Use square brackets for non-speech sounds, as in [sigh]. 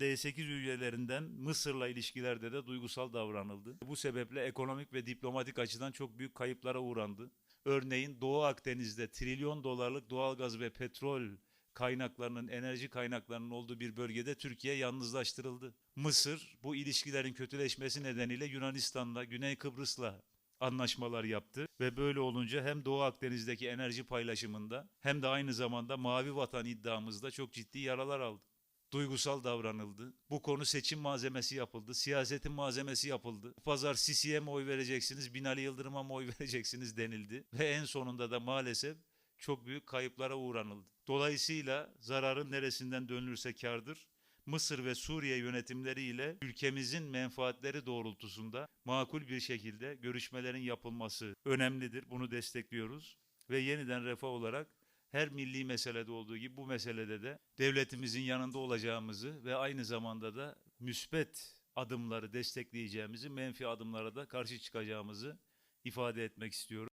D8 üyelerinden Mısır'la ilişkilerde de duygusal davranıldı. Bu sebeple ekonomik ve diplomatik açıdan çok büyük kayıplara uğrandı. Örneğin Doğu Akdeniz'de trilyon dolarlık doğalgaz ve petrol kaynaklarının, enerji kaynaklarının olduğu bir bölgede Türkiye yalnızlaştırıldı. Mısır bu ilişkilerin kötüleşmesi nedeniyle Yunanistan'la, Güney Kıbrıs'la anlaşmalar yaptı ve böyle olunca hem Doğu Akdeniz'deki enerji paylaşımında hem de aynı zamanda Mavi Vatan iddiamızda çok ciddi yaralar aldı. Duygusal davranıldı. Bu konu seçim malzemesi yapıldı. Siyasetin malzemesi yapıldı. Pazar Sisi'ye mi oy vereceksiniz, Binali Yıldırım'a mı oy [laughs] vereceksiniz denildi. Ve en sonunda da maalesef çok büyük kayıplara uğranıldı. Dolayısıyla zararın neresinden dönülürse kardır. Mısır ve Suriye yönetimleriyle ülkemizin menfaatleri doğrultusunda makul bir şekilde görüşmelerin yapılması önemlidir. Bunu destekliyoruz ve yeniden refah olarak her milli meselede olduğu gibi bu meselede de devletimizin yanında olacağımızı ve aynı zamanda da müspet adımları destekleyeceğimizi, menfi adımlara da karşı çıkacağımızı ifade etmek istiyorum.